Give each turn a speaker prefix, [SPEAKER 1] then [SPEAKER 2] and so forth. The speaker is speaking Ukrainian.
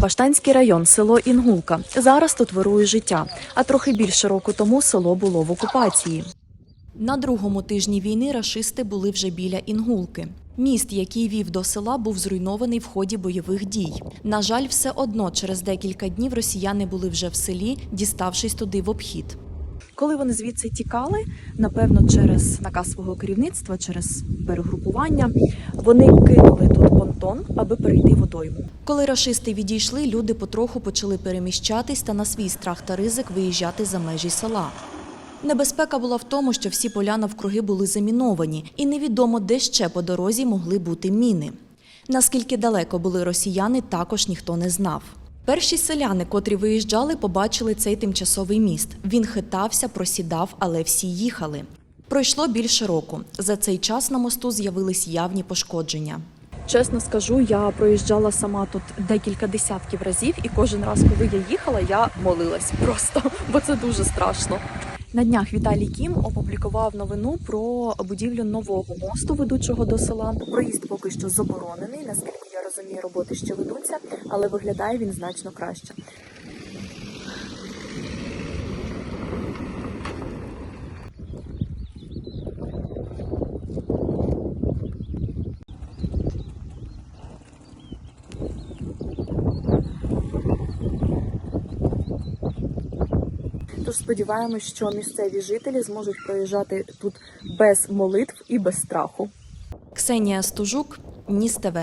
[SPEAKER 1] Баштанський район, село Інгулка. Зараз тут вирує життя, а трохи більше року тому село було в окупації. На другому тижні війни рашисти були вже біля Інгулки. Міст, який вів до села, був зруйнований в ході бойових дій. На жаль, все одно через декілька днів росіяни були вже в селі, діставшись туди в обхід. Коли вони звідси тікали, напевно, через наказ свого керівництва, через перегрупування, вони кинули тут понтон, аби перейти водойму. Коли рашисти відійшли, люди потроху почали переміщатись та на свій страх та ризик виїжджати за межі села. Небезпека була в тому, що всі поля навкруги були заміновані, і невідомо, де ще по дорозі могли бути міни. Наскільки далеко були росіяни, також ніхто не знав. Перші селяни, котрі виїжджали, побачили цей тимчасовий міст. Він хитався, просідав, але всі їхали. Пройшло більше року. За цей час на мосту з'явились явні пошкодження. Чесно скажу, я проїжджала сама тут декілька десятків разів, і кожен раз, коли я їхала, я молилась просто, бо це дуже страшно. На днях Віталій Кім опублікував новину про будівлю нового мосту, ведучого до села. Проїзд поки що заборонений. Наскільки я розумію, роботи ще ведуться, але виглядає він значно краще. Тож сподіваємось, що місцеві жителі зможуть проїжджати тут без молитв і без страху. Ксенія Стужук, Ніс ТВ.